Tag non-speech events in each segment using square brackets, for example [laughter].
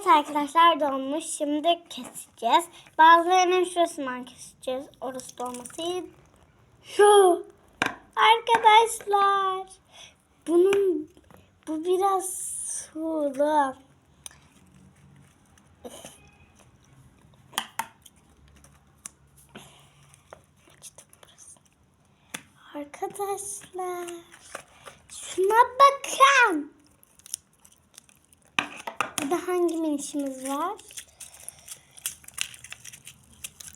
Evet arkadaşlar donmuş. Şimdi keseceğiz. Bazılarının şurasından keseceğiz. Orası dolması. Şu. Arkadaşlar. Bunun bu biraz sulu. Arkadaşlar. Şuna bakın. Burada hangi minişimiz var?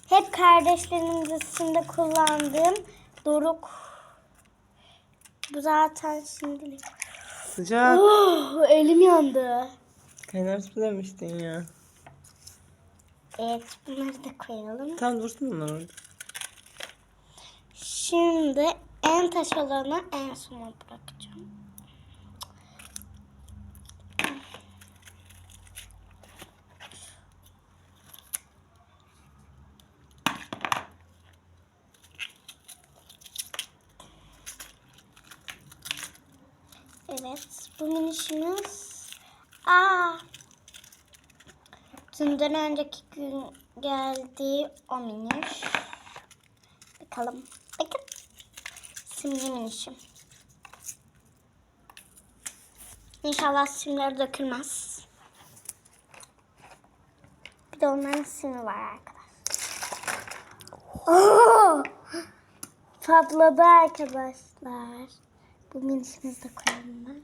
Hep kardeşlerimin dizisinde kullandığım Doruk. Bu zaten şimdilik. Sıcak. Oh, elim yandı. Kaynar su demiştin ya. Evet bunları da koyalım. Tam dursun bunlar orada. Şimdi en taş olanı en sona bırakacağım. Evet, bu minişimiz. Aa, dünden önceki gün geldi o miniş. Bakalım. Bakın. Simli minişim. İnşallah simleri dökülmez. Bir de onların simi var arkadaşlar. Oo! Patladı arkadaşlar. Bu minişimizi de koyalım ben.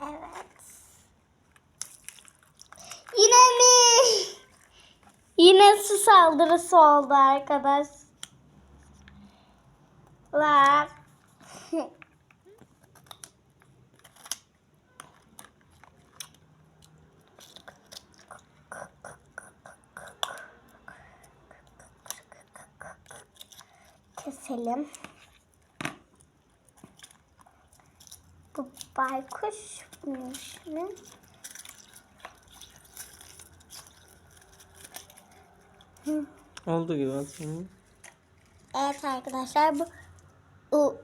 evet. Yine mi? Yine su saldırısı oldu arkadaşlar. Keselim. Bu baykuş bunun mi? Oldu gibi aslında. Evet arkadaşlar bu. [laughs]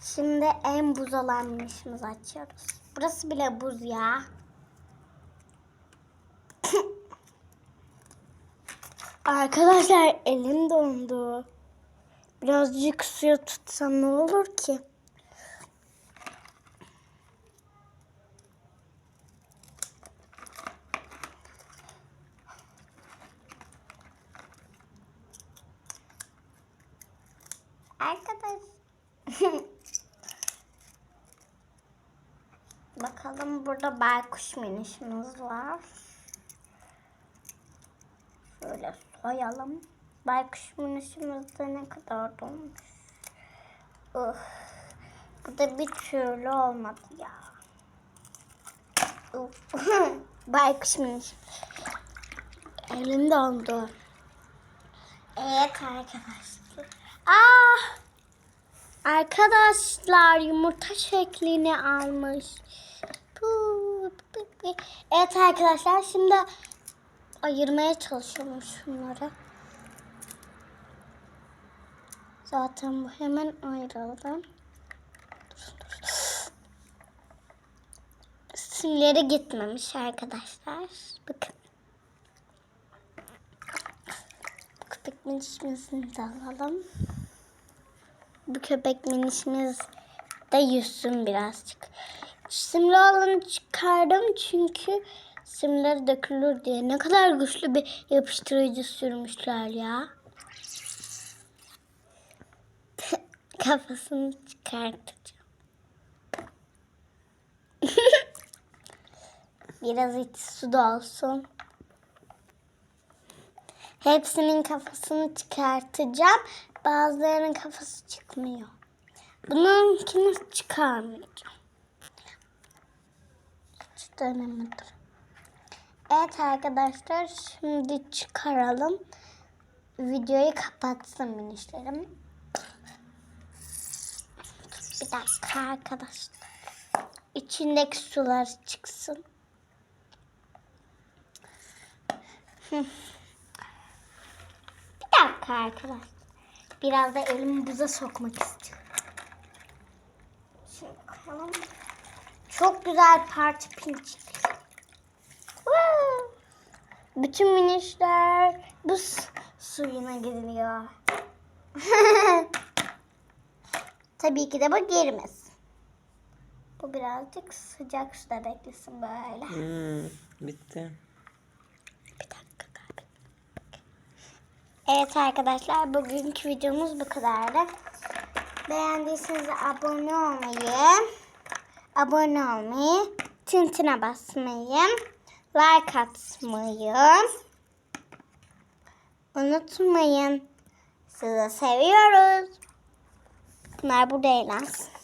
Şimdi en buz olan açıyoruz. Burası bile buz ya. [laughs] Arkadaşlar elim dondu. Birazcık suya tutsam ne olur ki? Arkadaş. [laughs] Bakalım burada baykuş minişimiz var. Şöyle soyalım. Baykuş minişimiz de ne kadar dolmuş. Uf. Bu da bir türlü olmadı ya. Uf. [laughs] Baykuş miniş. Elim dondu. Evet arkadaşlar. Ah! Arkadaşlar yumurta şeklini almış. Evet arkadaşlar şimdi ayırmaya çalışıyorum şunları. Zaten bu hemen ayrıldı. Simleri gitmemiş arkadaşlar. Bakın. Köpek minişimizi de alalım. Bu köpek minişimiz de yüzsün birazcık. Simli olanı çıkardım çünkü simleri dökülür diye. Ne kadar güçlü bir yapıştırıcı sürmüşler ya. [laughs] Kafasını çıkartacağım. [laughs] Biraz iç su da olsun. Hepsinin kafasını çıkartacağım. Bazılarının kafası çıkmıyor. Bununkini çıkarmayacağım. Hiç dönemedim. Evet arkadaşlar şimdi çıkaralım. Videoyu kapatsın minişlerim. Bir dakika arkadaşlar. İçindeki sular çıksın. Bir dakika arkadaşlar. Biraz da elimi buza sokmak istiyorum. Tamam mı? Çok güzel parça pinçik. Bütün minişler bu suyuna giriliyor. [laughs] Tabii ki de bu girmez. Bu birazcık sıcak suda beklesin böyle. Hmm, bitti. Bir dakika kaybettim. Evet arkadaşlar bugünkü videomuz bu kadardı. Beğendiyseniz abone olmayı, abone olmayı, tintine basmayı, like atmayı unutmayın. Sizi seviyoruz. Bunlar burada eğlensin.